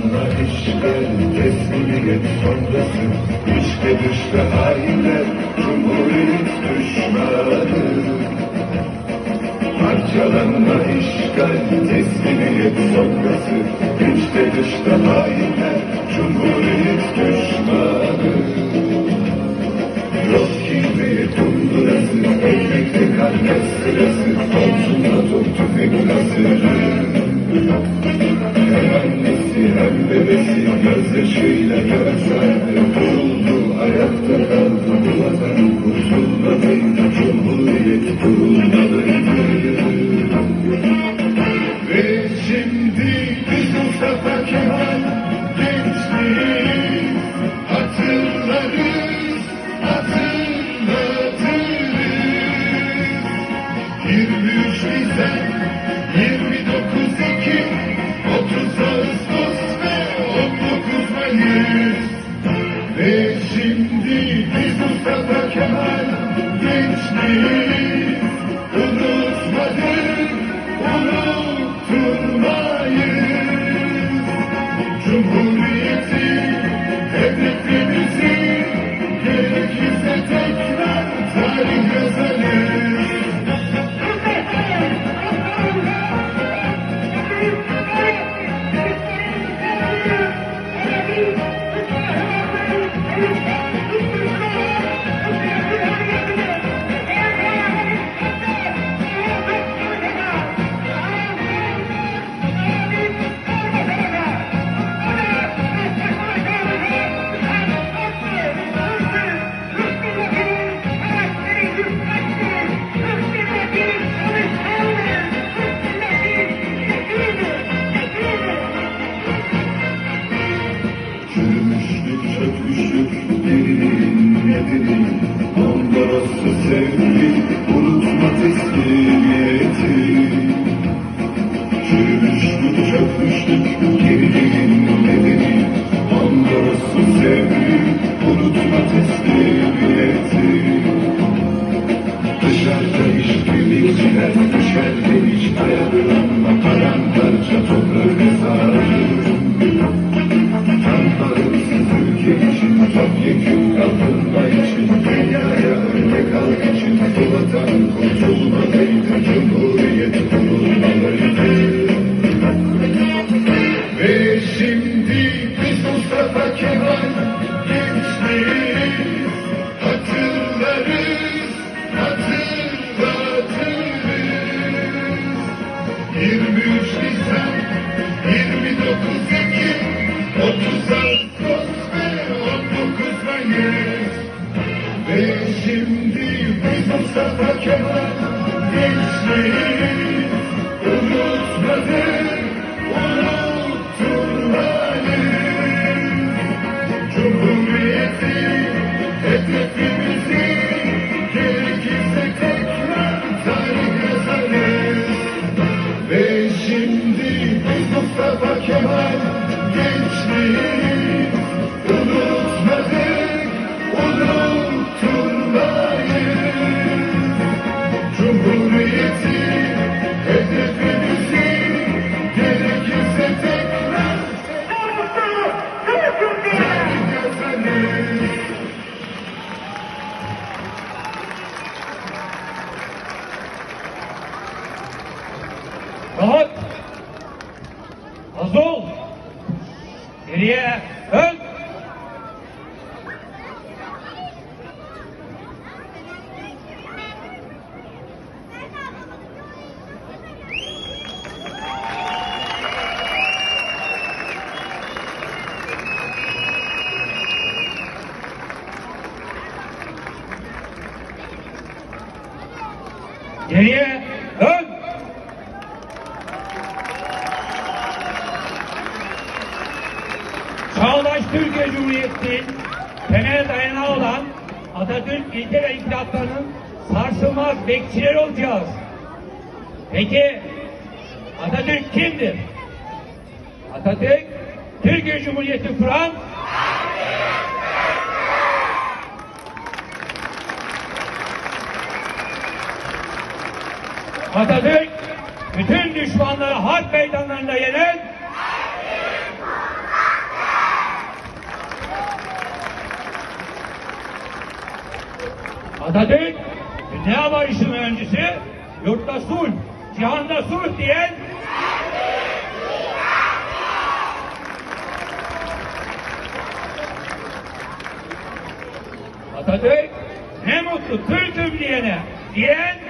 Parçalanma işgal, teslimiyet sonrası İşte dışta hainler, cumhuriyet düşmanı. Parçalanma işgal, teslimiyet sonrası İşte dışta hainler, cumhuriyet düşmanı. Yok kimseye kundurası, elbette kalmez sırası Olsun atom tüfek hazırı gözyaşıyla yarasaydı Kuruldu ayakta kaldı. Bu vatan kurtulmalıydı Cumhuriyet kurulmalıydı Ve şimdi biz Mustafa Kemal gençliği hatırlarız, hatırlatırız Mayıs. Ve şimdi biz Mustafa Kemal gençliği unutmadık, unutturmayız. Cumhuriyeti Ondarası sevgi, unutma teslimiyeti. Çürümüşlük, çökmüşlük, geriliğin nedeni. Ondarası sevgi, unutma teslimiyeti. Dışarıda işbirlikçiler düşer hiç ayaklanma Paramparça toprak şimdi Mustafa Kemal gençliğiz, Mustafa Kemal gençliği Geriye ön. Çağdaş Türkiye Cumhuriyeti'nin temel dayanağı olan Atatürk ilke ve sarsılmaz bekçileri olacağız. Peki Atatürk kimdir? Atatürk, Türkiye Cumhuriyeti kuran Atatürk bütün düşmanları harp meydanlarında yenen Atatürk dünya barışının öncüsü yurtta sulh, cihanda sulh diyen Atatürk ne mutlu Türk'üm diyene diyen